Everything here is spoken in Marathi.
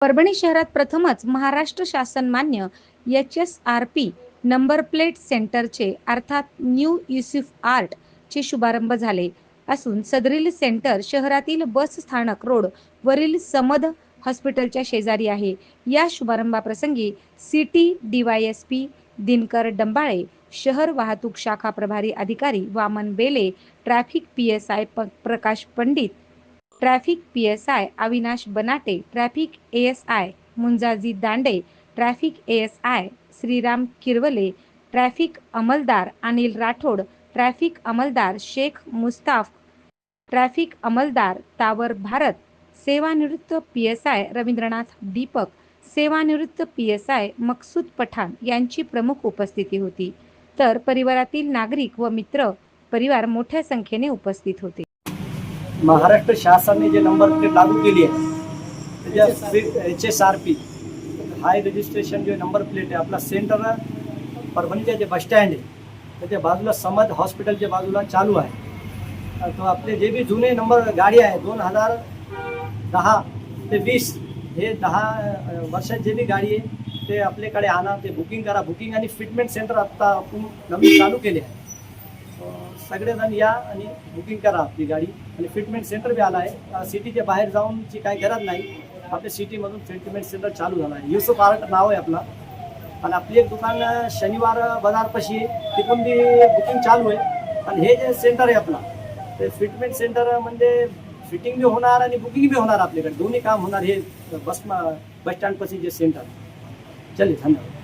परभणी शहरात प्रथमच महाराष्ट्र शासन मान्य H S R P number plate सेंटरचे अर्थात न्यू युसिफ आर्ट चे शुभारंभ झाले. असून सदरील सेंटर शहरातील बस स्थानक रोड वरील समद हॉस्पिटलच्या शेजारी आहे. या शुभारंभाप्रसंगी सिटी डीवायएसपी दिनकर डंबाळे शहर वाहतूक शाखा प्रभारी अधिकारी Waman Bele traffic P S I Prakash Pandit traffic P S I Avinash Banate traffic A S I Munjaji Dande traffic A S I Shriram Kirwale traffic अंमलदार Anil Rathod traffic अंमलदार शेख मुस्ताफ ट्रॅफिक अंमलदार तावर भारत सेवानिवृत्त P S I Ravindranath Deepak सेवानिवृत्त P S I Maqsood Pathan यांची प्रमुख उपस्थिती होती. तर परिवारातील नागरिक व मित्र परिवार मोठ्या संख्येने उपस्थित होते. महाराष्ट्र शासनाने जे नंबर प्लेट लागू केली आहे त्याच्या H S R P high registration जे नंबर प्लेट आहे आपला सेंटर परभणीच्या जे बसस्टँड आहे त्याच्या बाजूला समद हॉस्पिटलच्या बाजूला चालू आहे. तो आपले जे बी जुने नंबर गाडी आहे दोन हजार दहा ते वीस हे दहा वर्षात जे बी गाडी आहे ते आपल्याकडे आणा ते बुकिंग करा. बुकिंग आणि फिटमेंट सेंटर आत्ता आपण नवीन चालू केले आहे. सगळेजण या आणि बुकिंग करा आपली गाडी. आणि फिटमेंट सेंटर बी आला आहे सिटीच्या बाहेर जाऊनची काही गरज नाही आपल्या सिटीमधून फिटमेंट सेंटर चालू झाला आहे. युसुफ आर्ट नाव आहे आपला. आणि आपली एक दुकान शनिवार बाजारपाशी आहे. तिथून बी बुकिंग चालू आहे. आणि हे जे सेंटर आहे आपला ते फिटमेंट सेंटर म्हणजे फिटिंग बी होणार आणि बुकिंग बी होणार आपल्याकडे. दोन्ही काम होणार हे बस बस स्टँडपाशी जे सेंटर चले धन्यवाद.